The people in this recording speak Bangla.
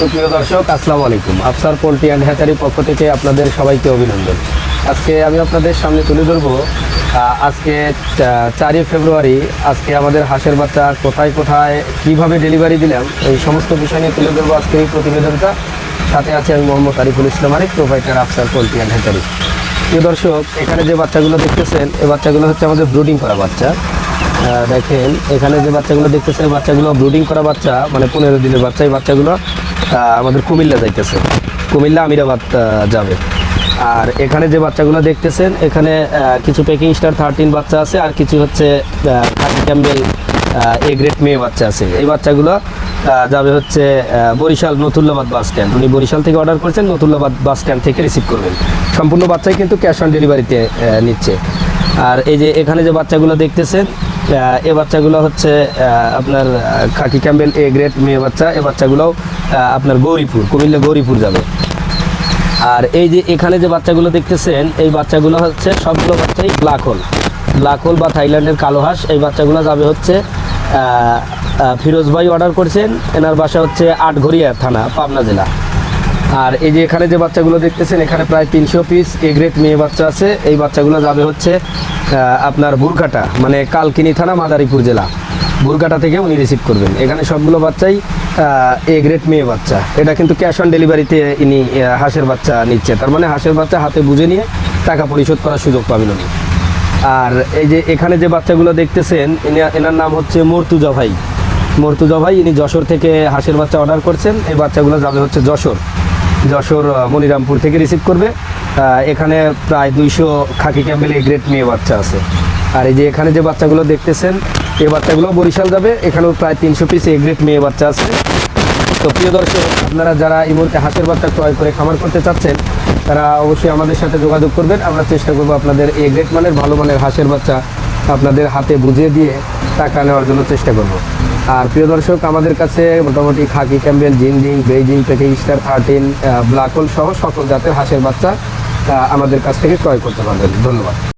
সুপ্রিয় দর্শক, আসসালামু আলাইকুম। আফসার পোল্ট্রি অ্যান্ড হ্যাচারি পক্ষ থেকে আপনাদের সবাইকে অভিনন্দন। আজকে আমি আপনাদের সামনে তুলে ধরবো আজকে চারই ফেব্রুয়ারি, আজকে আমাদের হাঁসের বাচ্চা কোথায় কোথায়, কীভাবে ডেলিভারি দিলাম, এই সমস্ত বিষয় নিয়ে তুলে ধরবো আজকে এই প্রতিবেদনটা। সাথে আছে আমি Mohammad Ariful Islam Arif, provider Afsar poultry and hatchery. প্রিয় দর্শক, এখানে যে বাচ্চাগুলো দেখতেছেন এই বাচ্চাগুলো হচ্ছে আমাদের ব্রুডিং করা বাচ্চা। দেখেন, এখানে যে বাচ্চাগুলো দেখতেছেন, এই বাচ্চাগুলো ব্রুডিং করা বাচ্চা মানে পনেরো দিনের বাচ্চা, এই বাচ্চাগুলো আমাদের কুমিল্লা যাইতেছে। কুমিল্লা আমিরাবাদ যাবে। আর এখানে যে বাচ্চাগুলো দেখতেছেন, এখানে কিছু পেকিং স্টার থার্টিন বাচ্চা আছে, আর কিছু হচ্ছে ক্যাম্বেল এ গ্রেড মেয়ে বাচ্চা আছে। এই বাচ্চাগুলো যাবে হচ্ছে বরিশাল নতুল্লাবাদ বাস স্ট্যান্ড। উনি বরিশাল থেকে অর্ডার করেছেন, নতুল্লাবাদ বাস স্ট্যান্ড থেকে রিসিভ করবেন। সম্পূর্ণ বাচ্চাই কিন্তু ক্যাশ অন ডেলিভারিতে নিচ্ছে। আর এই যে এখানে যে বাচ্চাগুলো দেখতেছেন এ বাচ্চাগুলো হচ্ছে আপনার খাকি ক্যাম্বেল এ গ্রেড মেয়ে বাচ্চা, এ বাচ্চাগুলোও আপনার গৌরীপুর, কুমিল্লা গৌরীপুর যাবে। আর এই যে এখানে যে বাচ্চাগুলো দেখতেছেন, এই বাচ্চাগুলো হচ্ছে সবগুলো বাচ্চাই ব্ল্যাক হোল। ব্ল্যাক হোল বা থাইল্যান্ডের কালো হাঁস, এই বাচ্চাগুলো যাবে হচ্ছে ফিরোজ ভাই অর্ডার করেছেন। এনার বাসা হচ্ছে আটঘরিয়া থানা, পাবনা জেলা। আর এই যে এখানে যে বাচ্চাগুলো দেখতেছেন, এখানে প্রায় তিনশো পিস এ গ্রেড মেয়ে বাচ্চা আছে। এই বাচ্চাগুলো যাবে হচ্ছে আপনার বুরকাটা মানে কালকিনি থানা, মাদারীপুর জেলা। বুরকাটা থেকে উনি রিসিভ করবেন। এখানে সবগুলো বাচ্চাই এ গ্রেড মেয়ে বাচ্চা। এটা কিন্তু ক্যাশ অন ডেলিভারিতে ইনি হাঁসের বাচ্চা নিচ্ছে। তার মানে হাঁসের বাচ্চা হাতে বুঝে নিয়ে টাকা পরিশোধ করার সুযোগ পাবেন উনি। আর এই যে এখানে যে বাচ্চাগুলো দেখতেছেন এনার নাম হচ্ছে মর্তুজা ভাই মর্তুজা ভাই ইনি যশোর থেকে হাঁসের বাচ্চা অর্ডার করছেন। এই বাচ্চাগুলো যাবে হচ্ছে যশোর। যশোর মনিরামপুর থেকে রিসিভ করবে। এখানে প্রায় দুইশো খাকি ক্যাম্বেল গ্রেড মেয়ে বাচ্চা আছে। আর এই যে এখানে যে বাচ্চাগুলো দেখতেছেন এই বাচ্চাগুলো বরিশাল যাবে, এখানেও প্রায় তিনশো পিস এ গ্রেড মেয়ে বাচ্চা আছে। তো প্রিয় দর্শক, আপনারা যারা এই মুহূর্তে হাঁসের বাচ্চা ক্রয় করে খামার করতে চাচ্ছেন, তারা অবশ্যই আমাদের সাথে যোগাযোগ করবেন। আমরা চেষ্টা করব আপনাদের এ গ্রেড মানের, ভালো মানের হাঁসের বাচ্চা আপনাদের হাতে বুঝিয়ে দিয়ে টাকা নেওয়ার জন্য চেষ্টা করব। আর প্রিয় দর্শক, আমাদের কাছে মোটামুটি খাকি ক্যাম্বেল জিনজিং বেইজিং থেকে স্টার থার্টিন ব্ল্যাক হোল সহ সকল জাতের হাঁসের বাচ্চা আমাদের কাছ থেকে ক্রয় করতে পারবেন। ধন্যবাদ।